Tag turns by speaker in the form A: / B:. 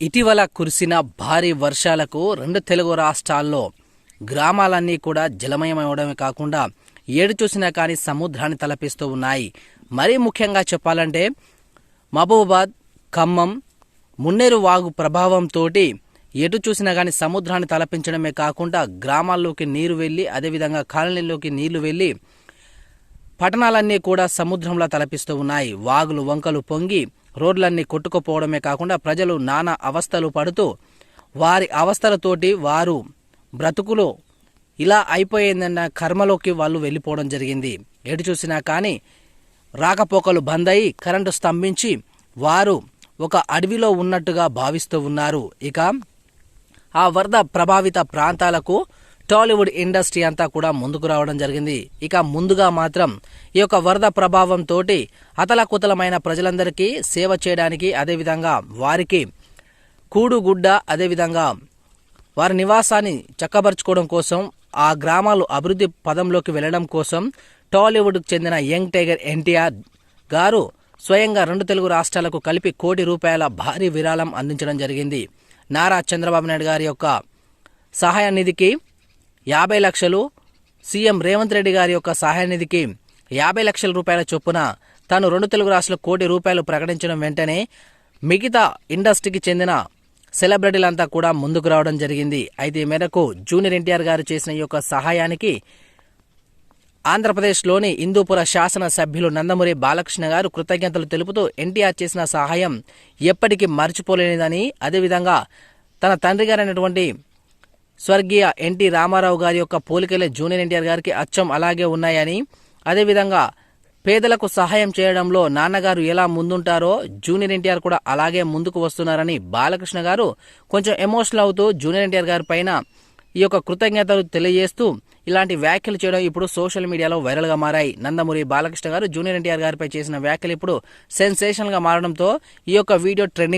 A: ఇటీవల కురిసిన భారీ వర్షాలకు రెండు తెలుగు రాష్ట్రాల్లో గ్రామాలన్నీ కూడా జలమయమవడమే కాకుండా ఏడు చూసినా కానీ సముద్రాన్ని తలపిస్తూ ఉన్నాయి. మరీ ముఖ్యంగా చెప్పాలంటే మహబూబాద్ ఖమ్మం మున్నేరు వాగు ప్రభావంతో ఎటు చూసినా కానీ సముద్రాన్ని తలపించడమే కాకుండా గ్రామాల్లోకి నీరు వెళ్ళి అదేవిధంగా కాలనీలోకి నీళ్ళు వెళ్ళి పట్టణాలన్నీ కూడా సముద్రంలో తలపిస్తూ ఉన్నాయి. వాగులు వంకలు పొంగి రోడ్లన్నీ కొట్టుకుపోవడమే కాకుండా ప్రజలు నానా అవస్థలు పడుతూ వారి అవస్థలతోటి వారు బ్రతుకులో ఇలా అయిపోయిందన్న కర్మలోకి వాళ్ళు వెళ్ళిపోవడం జరిగింది. ఎటు చూసినా కానీ రాకపోకలు బంద్ అయి కరెంటు స్తంభించి వారు ఒక అడవిలో ఉన్నట్టుగా భావిస్తూ ఉన్నారు. ఇక ఆ వరద ప్రభావిత ప్రాంతాలకు టాలీవుడ్ ఇండస్ట్రీ అంతా కూడా ముందుకు రావడం జరిగింది. ఇక ముందుగా మాత్రం ఈ యొక్క వరద ప్రభావంతో అతలకుతలమైన ప్రజలందరికీ సేవ చేయడానికి అదేవిధంగా వారికి కూడుగుడ్డ అదేవిధంగా వారి నివాసాన్ని చక్కబరుచుకోవడం కోసం ఆ గ్రామాలు అభివృద్ధి పదంలోకి వెళ్ళడం కోసం టాలీవుడ్కు చెందిన యంగ్ టైగర్ ఎన్టీఆర్ గారు స్వయంగా రెండు తెలుగు రాష్ట్రాలకు కలిపి కోటి రూపాయల భారీ విరాళం అందించడం జరిగింది. నారా చంద్రబాబు నాయుడు గారి యొక్క సహాయ నిధికి యాభై లక్షలు సీఎం రేవంత్ రెడ్డి గారి యొక్క సహాయ నిధికి యాభై లక్షల రూపాయల చొప్పున తాను రెండు తెలుగు రాష్ట్రాల కోటి రూపాయలు ప్రకటించడం వెంటనే మిగతా ఇండస్ట్రీకి చెందిన సెలబ్రిటీలంతా కూడా ముందుకు రావడం జరిగింది. అయితే ఈ మేరకు జూనియర్ ఎన్టీఆర్ గారు చేసిన ఈ యొక్క సహాయానికి ఆంధ్రప్రదేశ్లోని ఇందూపుర శాసన సభ్యులు నందమూరి బాలకృష్ణ గారు కృతజ్ఞతలు తెలుపుతూ ఎన్టీఆర్ చేసిన సహాయం ఎప్పటికీ మర్చిపోలేనిదని అదేవిధంగా తన తండ్రి గారైనటువంటి స్వర్గీయ ఎన్టీ రామారావు గారి యొక్క పోలికలే జూనియర్ ఎన్టీఆర్ గారికి అచ్చం అలాగే ఉన్నాయని అదేవిధంగా పేదలకు సహాయం చేయడంలో నాన్నగారు ఎలా ముందుంటారో జూనియర్ ఎన్టీఆర్ కూడా అలాగే ముందుకు వస్తున్నారని బాలకృష్ణ గారు కొంచెం ఎమోషనల్ అవుతూ జూనియర్ ఎన్టీఆర్ గారి పైన ఈ యొక్క కృతజ్ఞతలు తెలియజేస్తూ ఇలాంటి వ్యాఖ్యలు చేయడం ఇప్పుడు సోషల్ మీడియాలో వైరల్గా మారాయి. నందమూరి బాలకృష్ణ గారు జూనియర్ ఎన్టీఆర్ గారిపై చేసిన వ్యాఖ్యలు ఇప్పుడు సెన్సేషనల్గా మారడంతో ఈ యొక్క వీడియో ట్రెండింగ్